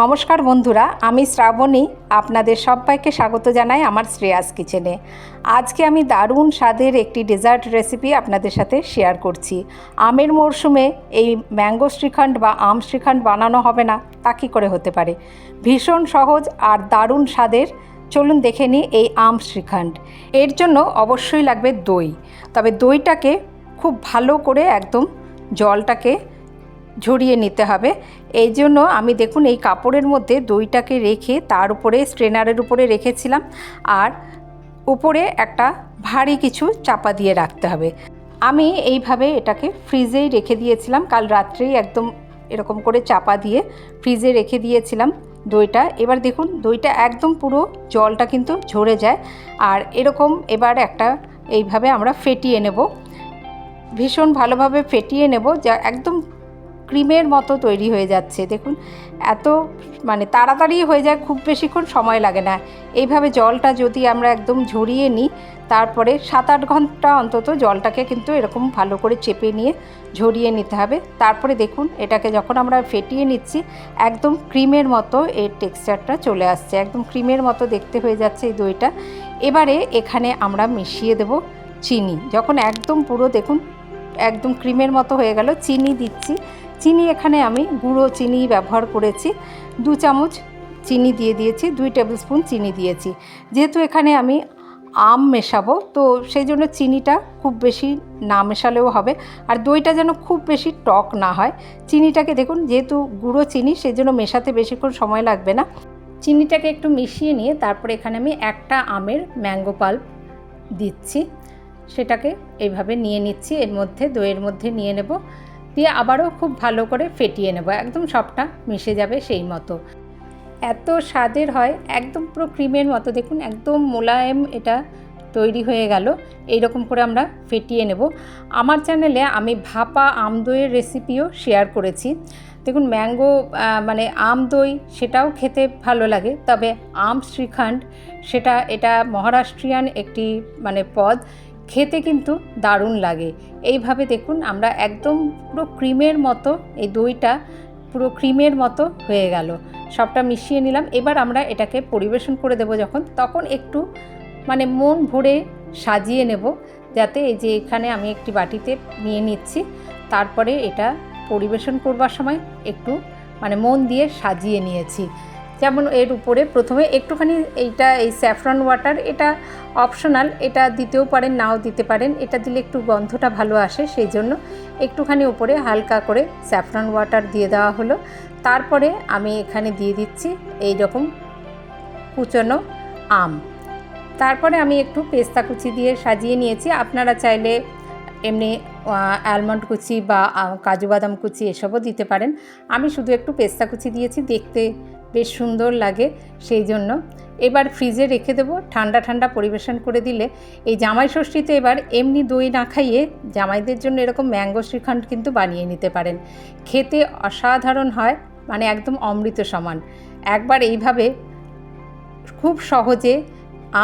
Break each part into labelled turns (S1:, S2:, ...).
S1: নমস্কার বন্ধুরা, আমি শ্রাবণী। আপনাদের সবাইকে স্বাগত জানাই আমার শ্রেয়াস কিচেনে। আজকে আমি দারুণ স্বাদের একটি ডেজার্ট রেসিপি আপনাদের সাথে শেয়ার করছি। আমের মরশুমে এই ম্যাঙ্গো শ্রীখণ্ড বা আম শ্রীখণ্ড বানানো হবে না, তা কী করে হতে পারে? ভীষণ সহজ আর দারুণ স্বাদের। চলুন দেখে নিই এই আম শ্রীখণ্ড। এর জন্য অবশ্যই লাগবে দই। তবে দইটাকে খুব ভালো করে একদম জলটাকে ঝরিয়ে নিতে হবে। এই জন্য আমি দেখুন এই কাপড়ের মধ্যে দইটাকে রেখে তার উপরে স্ট্রেনারের উপরে রেখেছিলাম। আর উপরে একটা ভারী কিছু চাপা দিয়ে রাখতে হবে। আমি এইভাবে এটাকে ফ্রিজেই রেখে দিয়েছিলাম। কাল রাত্রেই একদম এরকম করে চাপা দিয়ে ফ্রিজে রেখে দিয়েছিলাম দইটা। এবার দেখুন, দইটা একদম পুরো জলটা কিন্তু ঝরে যায়। আর এরকম এবার একটা এইভাবে আমরা ফেটিয়ে নেব। ভীষণ ভালোভাবে ফেটিয়ে নেব। যা একদম ক্রিমের মতো তৈরি হয়ে যাচ্ছে। দেখুন, এত মানে তাড়াতাড়ি হয়ে যায়, খুব বেশিক্ষণ সময় লাগে না। এইভাবে জলটা যদি আমরা একদম ঝরিয়ে নিই, তারপরে সাত আট ঘণ্টা অন্তত জলটাকে কিন্তু এরকম ভালো করে চেপে নিয়ে ঝরিয়ে নিতে হবে। তারপরে দেখুন, এটাকে যখন আমরা ফেটিয়ে নিচ্ছি, একদম ক্রিমের মতো এর টেক্সচারটা চলে আসছে। একদম ক্রিমের মতো দেখতে হয়ে যাচ্ছে এই দইটা। এবারে এখানে আমরা মিশিয়ে দেব চিনি। যখন একদম পুরো দেখুন একদম ক্রিমের মতো হয়ে গেল, চিনি দিচ্ছি। চিনি এখানে আমি গুঁড়ো চিনি ব্যবহার করেছি। দু চামচ চিনি দিয়ে দিয়েছি, দুই টেবিল স্পুন চিনি দিয়েছি। যেহেতু এখানে আমি আম মেশাবো, তো সেই জন্য চিনিটা খুব বেশি না মেশালেও হবে। আর দইটা যেন খুব বেশি টক না হয়, চিনিটাকে দেখুন, যেহেতু গুঁড়ো চিনি, সেই জন্য মেশাতে বেশিক্ষণ সময় লাগবে না। চিনিটাকে একটু মিশিয়ে নিয়ে তারপরে এখানে আমি একটা আমের ম্যাঙ্গো পাল্প দিচ্ছি। সেটাকে এইভাবে নিয়ে নিচ্ছি, এর মধ্যে, দইয়ের মধ্যে নিয়ে নেব। দিয়ে আবারও খুব ভালো করে ফেটিয়ে নেব, একদম সবটা মিশে যাবে সেই মতো। এত স্বাদের হয়, একদম পুরো ক্রিমের মতো। দেখুন, একদম মোলায়েম এটা তৈরি হয়ে গেল, এইরকম করে আমরা ফেটিয়ে নেব। আমার চ্যানেলে আমি ভাপা আম দইয়ের রেসিপিও শেয়ার করেছি। দেখুন ম্যাঙ্গো মানে আম দই, সেটাও খেতে ভালো লাগে। তবে আম শ্রীখণ্ড, সেটা, এটা মহারাষ্ট্রিয়ান একটি মানে পদ। খেতে কিন্তু দারুণ লাগে। এইভাবে দেখুন আমরা একদম পুরো ক্রিমের মতো এই দইটা পুরো ক্রিমের মতো হয়ে গেল। সবটা মিশিয়ে নিলাম। এবার আমরা এটাকে পরিবেশন করে দেব যখন। তখন একটু মানে মন ভরে সাজিয়ে নেব যাতে এই যে এখানে আমি একটি বাটিতে নিয়ে নিচ্ছি। তারপরে এটা পরিবেশন করবার সময় একটু মানে মন দিয়ে সাজিয়ে নিয়েছি। যেমন এর উপরে প্রথমে একটুখানি এইটা, এই স্যাফরন ওয়াটার এটা অপশনাল এটা দিতেও পারেন, নাও দিতে পারেন। এটা দিলে একটু গন্ধটা ভালো আসে, সেই জন্য একটুখানি উপরে হালকা করে স্যাফরন ওয়াটার দিয়ে দেওয়া হলো। তারপরে আমি এখানে দিয়ে দিচ্ছি এই রকম কুচনো আম। তারপরে আমি একটু পেস্তা কুচি দিয়ে সাজিয়ে নিয়েছি। আপনারা চাইলে এমনি অ্যালমন্ড কুচি বা কাজু বাদাম কুচি এসবও দিতে পারেন। আমি শুধু একটু পেস্তা কুচি দিয়েছি, দেখতে বেশ সুন্দর লাগে সেই জন্য। এবার ফ্রিজে রেখে দেবো, ঠান্ডা ঠান্ডা পরিবেশন করে দিলে এই জামাই ষষ্ঠীতে এবার এমনি দই না খাইয়ে জামাইদের জন্য এরকম ম্যাঙ্গো শ্রীখণ্ড কিন্তু বানিয়ে নিতে পারেন। খেতে অসাধারণ হয় মানে একদম অমৃত সমান। একবার এইভাবে খুব সহজে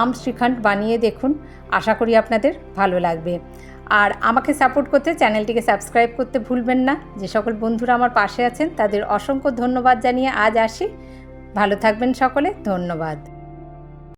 S1: আম শ্রীখণ্ড বানিয়ে দেখুন, আশা করি আপনাদের ভালো লাগবে। আর আমাকে সাপোর্ট করতে চ্যানেলটিকে সাবস্ক্রাইব করতে ভুলবেন না। যে সকল বন্ধুরা আমার পাশে আছেন, তাদের অসংখ্য ধন্যবাদ জানিয়ে আজ আসি। ভালো থাকবেন সকলে, ধন্যবাদ।